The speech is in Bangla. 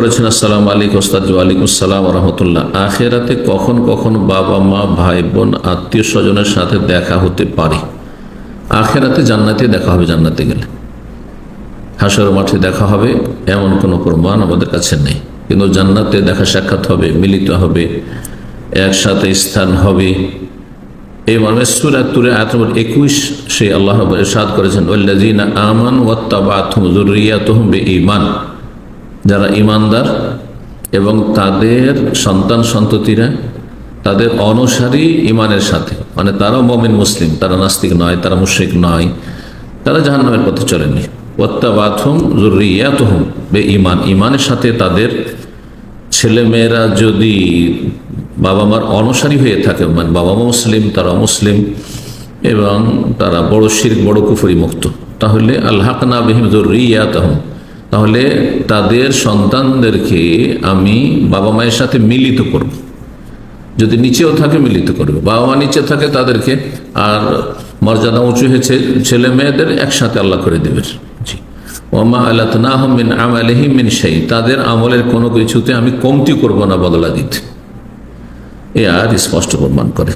করেছেন, আসসালাম আলাইকুম ওস্তাদ আসসালাম রহমতুল্লাহ। আখেরাতে কখন কখন বাবা, মা, ভাই, বোন, আত্মীয় স্বজনের সাথে দেখা হতে পারে? আখেরাতে জান্নাতে দেখা হবে, জান্নাতে গেলে। হাসর মাঠে দেখা হবে, এমন কোনো প্রমাণ আমাদের কাছে নেই। কিন্তু জান্নাতে দেখা সাক্ষাৎ হবে, মিলিত হবে, একসাথে স্থান হবে। এই মর্মে সুরা তুরে আয়াত নম্বর একুশ সে আল্লাহ সাদ করেছেন ওল্লাজিনা আমান ওয়াত্তাবাতুম যুররিয়াতুহুম বিঈমান। যারা ইমানদার এবং তাদের সন্তান সন্ততিরা তাদের অনুসারী ইমানের সাথে। মানে তারাও মমিন, মুসলিম, তারা নাস্তিক নয়, তারা মুশ্রিক নয়, তারা জাহান্নামের পথে চলেনি। ওয়াত্তাবাতুম যুররিয়াতুহুম বে ইমান ইমানের সাথে তাদের ছেলেমেয়েরা যদি বাবা মার অনুসারী হয়ে থাকে মানে বাবা মা মুসলিম তারা মুসলিম, এবং তারা বড় শির বড় কুফরি মুক্ত, তাহলে আল্লাহ না বিহিম জরুরিয়াতহম তাহলে তাদের সন্তানদেরকে আমি বাবা মায়ের সাথে মিলিত করব। যদি নিচেও থাকে মিলিত করবে। বাবা মা নিচে থাকে তাদেরকে আর মর্যাদা উঁচু হয়েছে ছেলে মেয়েদের একসাথে আল্লাহ করে দেবে তাদের আমলের কোনো কিছুতে আমি কমতি করব না বদলা দিতে। এ আর স্পষ্ট প্রমাণ করে।